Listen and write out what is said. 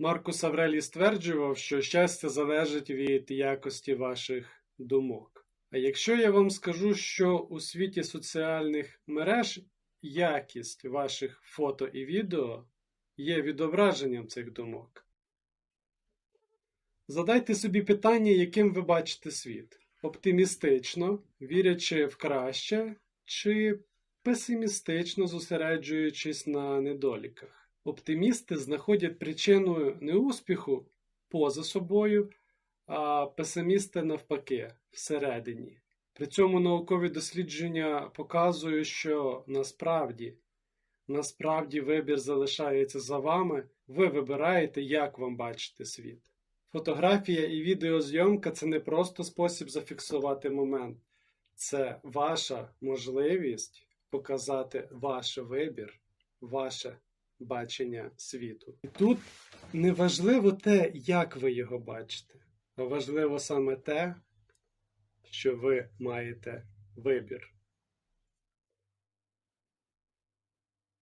Маркус Аврелій стверджував, що щастя залежить від якості ваших думок. А якщо я вам скажу, що у світі соціальних мереж якість ваших фото і відео є відображенням цих думок, задайте собі питання, яким ви бачите світ: оптимістично, вірячи в краще, чи песимістично зосереджуючись на недоліках. Оптимісти знаходять причину неуспіху поза собою, а песимісти навпаки всередині. При цьому наукові дослідження показують, що насправді, насправді вибір залишається за вами, ви вибираєте, як вам бачити світ. Фотографія і відеозйомка це не просто спосіб зафіксувати момент, це ваша можливість показати ваш вибір, ваше бачення світу. І тут не важливо те, як ви його бачите, а важливо саме те, що ви маєте вибір.